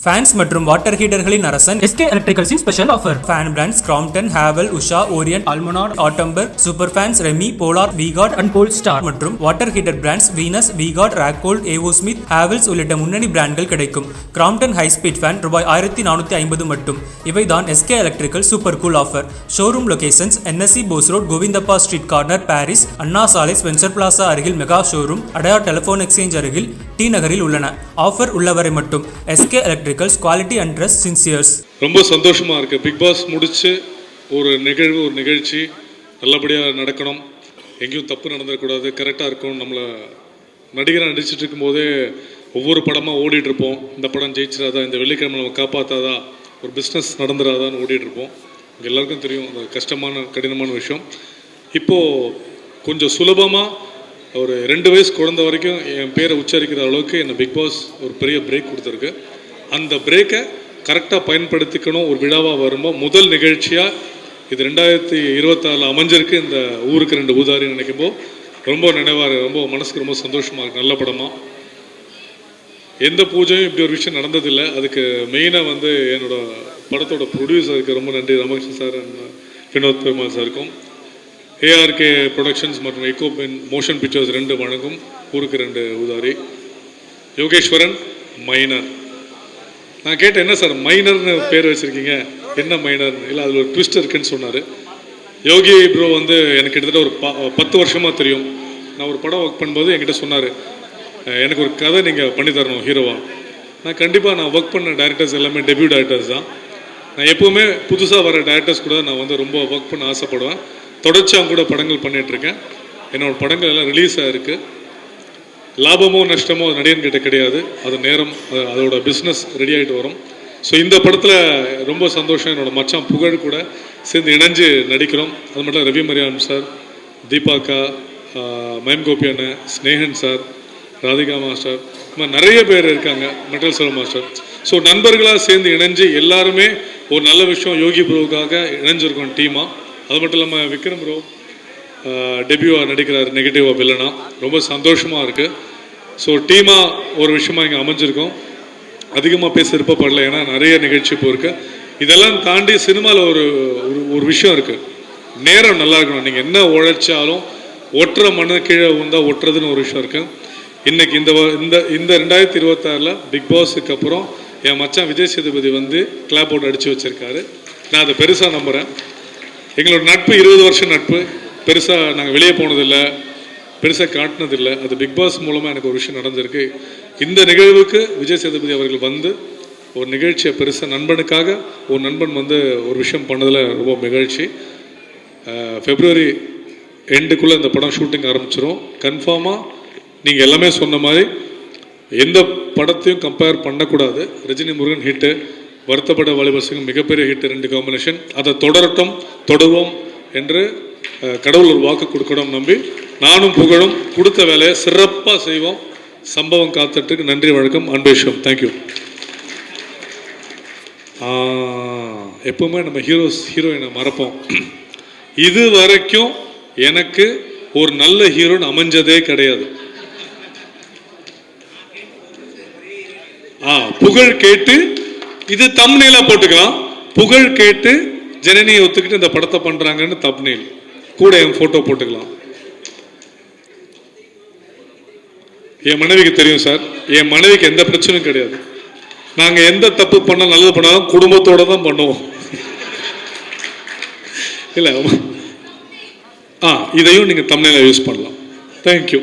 Fans மற்றும் water ஹீட்டர்களின் அரசன் SK எலக்ட்ரிகல்ஸின் special offer fan brands Crompton Havells Usha Orient Almonard Atomberg super fans Remi Polar V Guard and pole star மற்றும் water heater brands Venus V Guard Racold A O Smith Havells உள்ளிட்ட முன்னணி பிராண்ட்கள் கிடைக்கும். Crompton high speed fan ரூபாய் ஆயிரத்தி நானூற்றி ஐம்பது மட்டும். இவைதான் SK electrical super cool offer showroom locations NSC Bose road Govindappa street corner Parrys Anna சாலை ஸ்பென்சர் பிளாசா அருகில் mega showroom Adyar telephone exchange அருகில் டி நகரில் உள்ளன. ஆஃபர் உள்ளவரை மட்டும். எஸ்கே எலக்ட்ரிக்கல்ஸ் குவாலிட்டி அண்ட் ட்ரெஸ் சின்சியர்ஸ் ரொம்ப சந்தோஷமாக இருக்குது பிக் பாஸ் முடிச்சு ஒரு நிகழ்வு ஒரு நிகழ்ச்சி நல்லபடியாக நடக்கணும். எங்கேயும் தப்பு நடந்துடக்கூடாது. கரெக்டாக இருக்கும் நம்மளை நடிகராக நடிச்சிட்டு இருக்கும்போதே ஒவ்வொரு படமாக ஓடிட்டுருப்போம். இந்த படம் ஜெயிச்சிடாதா? இந்த வெள்ளிக்கிழமை நம்ம காப்பாற்றாதா ஒரு பிஸ்னஸ் நடந்துடாதான்னு ஓடிட்டுருப்போம். எல்லாருக்கும் தெரியும். அந்த கஷ்டமான கடினமான விஷயம். இப்போது கொஞ்சம் சுலபமாக ஒரு ரெண்டு வயசு குழந்தை வரைக்கும் என் பேரை உச்சரிக்கிற அளவுக்கு என்னை பிக் பாஸ் ஒரு பெரிய பிரேக் கொடுத்துருக்கு. அந்த பிரேக்கை கரெக்டாக பயன்படுத்திக்கணும் ஒரு விழாவாக வரும்போது முதல் நிகழ்ச்சியாக இது ரெண்டாயிரத்தி இருபத்தாறில் அமைஞ்சிருக்கு இந்த ஊருக்கு ரெண்டு ஊதாரின்னு நினைக்கும்போ ரொம்ப நினைவாக ரொம்ப மனசுக்கு ரொம்ப சந்தோஷமாக இருக்கு நல்ல படமாக எந்த பூஜையும் இப்படி ஒரு விஷயம் நடந்ததில்லை. அதுக்கு மெயினாக வந்து என்னோட படத்தோட ப்ரொடியூசருக்கு ரொம்ப நன்றி. ரமகிருஷ்ணன் சார் அண்ட் வினோத் பெருமாள் சாருக்கும். ஏஆர்கே ப்ரொடக்ஷன்ஸ் மற்றும் எக்கோபின் மோஷன் பிக்சர்ஸ் ரெண்டு வழங்கும் ஊருக்கு ரெண்டு உதாரி யோகேஸ்வரன் மைனர் நான் கேட்டேன் என்ன சார் மைனர்னு பேர் வச்சுருக்கீங்க? என்ன மைனர் இல்லை அதில் ஒரு ட்விஸ்ட் இருக்குன்னு சொன்னார். யோகி ப்ரோ வந்து எனக்கு கிட்டத்தட்ட ஒரு ப பத்து வருஷமாக தெரியும். நான் ஒரு படம் ஒர்க் பண்ணும்போது என்கிட்ட சொன்னார் எனக்கு ஒரு கதை நீங்கள் பண்ணித்தரணும் தரணும் நான் கண்டிப்பாக நான் ஒர்க் பண்ண டேரக்டர்ஸ் எல்லாமே டெபியூ டேரக்டர்ஸ் தான். நான் எப்போவுமே புதுசாக வர டேரக்டர்ஸ் கூட நான் வந்து ரொம்ப ஒர்க் பண்ண ஆசைப்படுவேன். தொடர்ச்சியாக கூட படங்கள் பண்ணிகிட்ருக்கேன் என்னோடய படங்கள் எல்லாம் ரிலீஸ் ஆகிருக்கு லாபமோ நஷ்டமோ அது நடிகன் கிடையாது. அது நேரம் அதோட பிஸ்னஸ் ரெடி ஆகிட்டு வரும். ஸோ இந்த படத்தில் ரொம்ப சந்தோஷம். என்னோடய மச்சான் புகழ் கூட சேர்ந்து இணைஞ்சு நடிக்கிறோம். அது மட்டும் ரவி மரியான் சார் தீபாக்கா மயம் கோபி அண்ணன் ஸ்னேகன் சார் ராதிகா மாஸ்டர் இந்த மாதிரி நிறைய பேர் இருக்காங்க. மெட்டல் செல்வம் மாஸ்டர் ஸோ நண்பர்களாக சேர்ந்து இணைஞ்சு எல்லாருமே ஒரு நல்ல விஷயம் யோகி ப்ரோவுக்காக இணைஞ்சிருக்கோம் டீமாக அது மட்டும் இல்லாமல் விக்ரம் ப்ரோ டெபியூவாக நடிக்கிறார் நெகட்டிவாக வில்லனா ரொம்ப சந்தோஷமாக இருக்குது ஸோ டீமாக ஒரு விஷயமா இங்கே அமைஞ்சிருக்கோம். அதிகமாக பேச விருப்பப்படல ஏன்னா நிறைய நிகழ்ச்சி இப்போ இதெல்லாம் தாண்டி சினிமாவில் ஒரு ஒரு ஒரு விஷயம் இருக்குது நேரம் நல்லா இருக்கணும். நீங்கள் என்ன உழைச்சாலும் ஒட்டுற மண்ணு கீழே வந்தால் ஒட்டுறதுன்னு ஒரு விஷயம் இருக்குது இன்னைக்கு இந்த வ- இந்த இந்த ரெண்டாயிரத்தி இருபத்தாறில் பிக் பாஸுக்கு அப்புறம் என் மச்சான் விஜய் சேதுபதி வந்து கிளாப் அவுட் அடித்து வச்சுருக்காரு. நான் அதை பெருசாக நம்புகிறேன் எங்களோட நட்பு இருபது வருஷம் நட்பு. பெருசாக நாங்கள் வெளியே போனதில்லை. பெருசாக காட்டினதில்லை. அது பிக் பாஸ் மூலமாக எனக்கு ஒரு விஷயம் நடந்திருக்கு. இந்த நிகழ்வுக்கு விஜய் சேதுபதி அவர்கள் வந்து ஒரு நிகழ்ச்சியை பெருசாக நண்பனுக்காக ஒரு நண்பன் வந்து ஒரு விஷயம் பண்ணதில் ரொம்ப மகிழ்ச்சி. ஃபெப்ரவரி எண்டுக்குள்ளே இந்த படம் ஷூட்டிங் ஆரம்பிச்சிடும் கன்ஃபார்மாக நீங்கள் எல்லாமே சொன்ன மாதிரி எந்த படத்தையும் கம்பேர் பண்ணக்கூடாது. ரஜினி முருகன் ஹிட்டு வருத்தப்பட வாலிபர்ஸுக்கு மிகப்பெரிய ஹிட் ரெண்டு காம்பினேஷன் அதை தொடரட்டும் தொடருவோம் என்று கடவுள் ஒரு வாக்கு கொடுக்கணும் நம்பி நானும் புகழும் கொடுத்த வேலையை சிறப்பாக செய்வோம். சம்பவம் காத்துட்டுக்கு நன்றி வணக்கம் அன்பேஷம் தேங்க்யூ எப்பவுமே நம்ம ஹீரோஸ் ஹீரோயினை மறப்போம். இது வரைக்கும் எனக்கு ஒரு நல்ல ஹீரோன் அமைஞ்சதே கிடையாது. ஆ புகழ் கேட்டு இது தம்னேலா போட்டுக்கலாம். புகழ் கேட்டு ஜனனியை ஒத்துக்கிட்டு இந்த படத்தை பண்றாங்கன்னு தப்னீல் கூட என் போட்டோ போட்டுக்கலாம். என் மனைவிக்கு தெரியும் சார் என் மனைவிக்கு எந்த பிரச்சனையும் கிடையாது. நாங்க எந்த தப்பு பண்ண நல்லது பண்ணாலும் குடும்பத்தோட தான் பண்ணுவோம். இல்ல ஆ இதையும் நீங்க தம்னேல யூஸ் பண்ணலாம். தேங்க்யூ